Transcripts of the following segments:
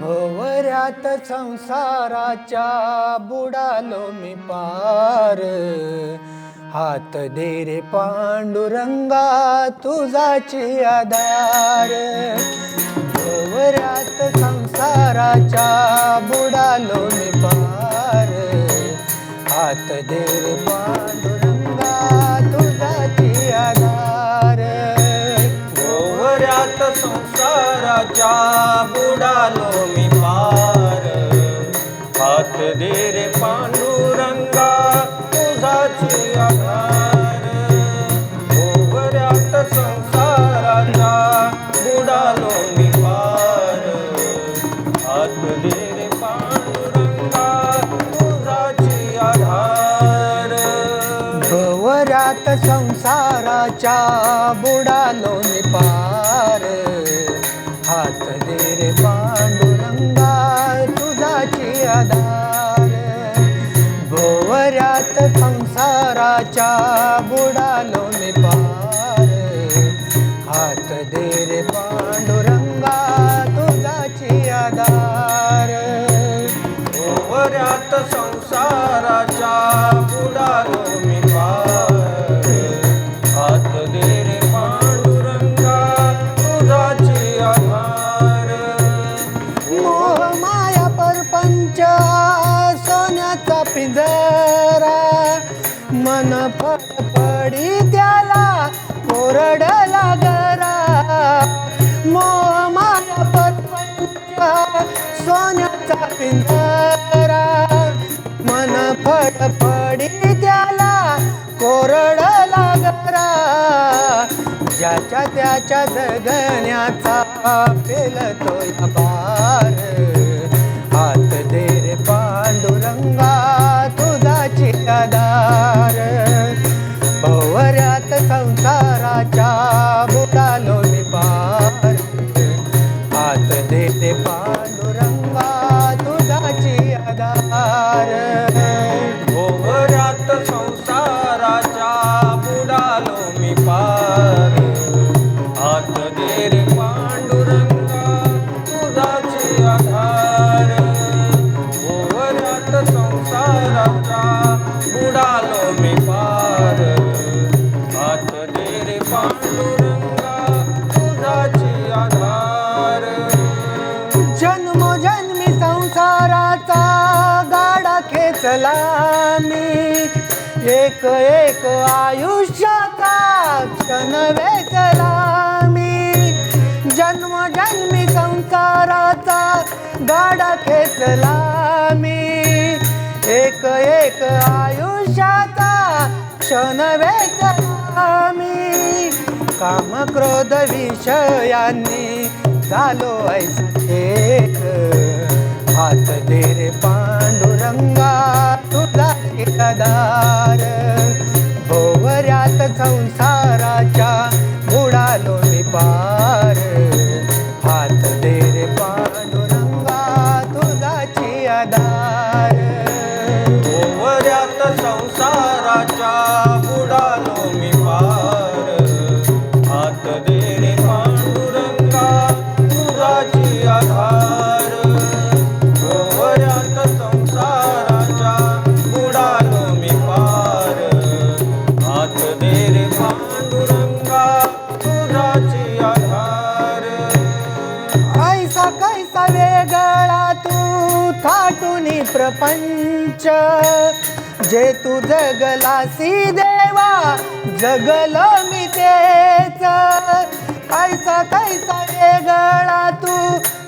भोवऱ्यात संसाराच्या बुडालो मी पार. हात दे रे पांडुरंगा तुझाची आधार. भोवऱ्यात संसाराच्या बुडालो मी पार. हात दे रे पांडुरंगा संसाराच्या बुडालो मी पार. हात दे रे पांडुरंगा तुझाची आधार गोवऱ्यात संसाराचा बुडालो मी पार. हात दे रे पांडुरंगा तुझाची आधार भवऱ्यात संसाराच्या बुडालो मी पार. भवऱ्यात संसाराच्या बुडालो मी पार. हात दे रे पांडुरंगा तुझाची आधार. गोवऱ्यात संसाराच्या फडफडी त्याला कोरडला गरा मोह माया सोन्याचा पिंजरा. मन फडफडी त्याला कोरडला गरा ज्याच्या त्याच्या जगण्याचा पेलतो या पार. संसाराच्या बुडालो मी पार. हात दे रे पांडुरंगा तुझाची आधार. जन्म जन्मी संसाराचा गाडा खेचला मी. एक एक आयुष्याचा क्षण वेचला मी. जन्म जन्मी संसाराचा गाडा खेचला मी. एक एक आयुष्याचा क्षण वेचला मी काम क्रोध विषयांनी झालो ऐसा एक. हात दे रे पांडुरंगा. पंच जे तू जगलासी देवा जगल मी तेच. कैसा कैसा वेगळा तू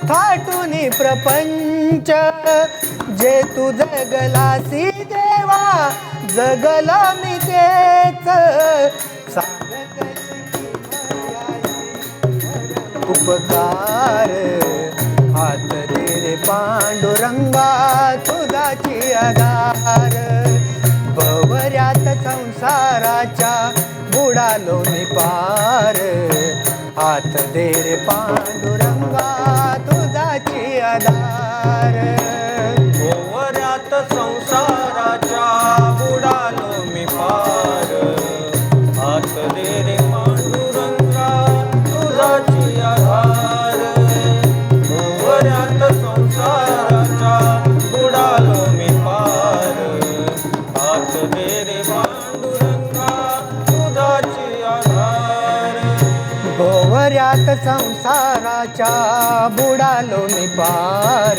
थाटून प्रपंच जे तू जगलासी देवा जगल मी तेच. उपकार हात पांडुरंगा तुझाची आधार. भवऱ्यात संसाराच्या बुडालो मी पार. हात देर पांडुरंगा तुझाची आधार. गोवऱ्यात संसाराच्या भवऱ्यात संसाराच्या बुडालो मी पार.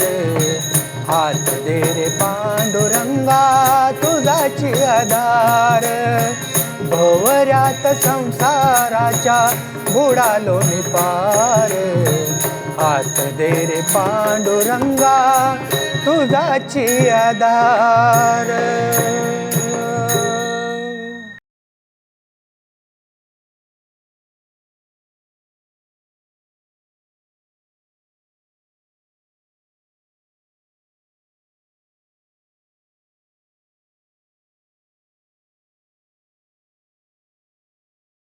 हात दे रे पांडुरंगा तुझाची आधार. भोवऱ्यात संसाराच्या बुडालो मी पार. हात दे रे पांडुरंगा तुझाची आधार.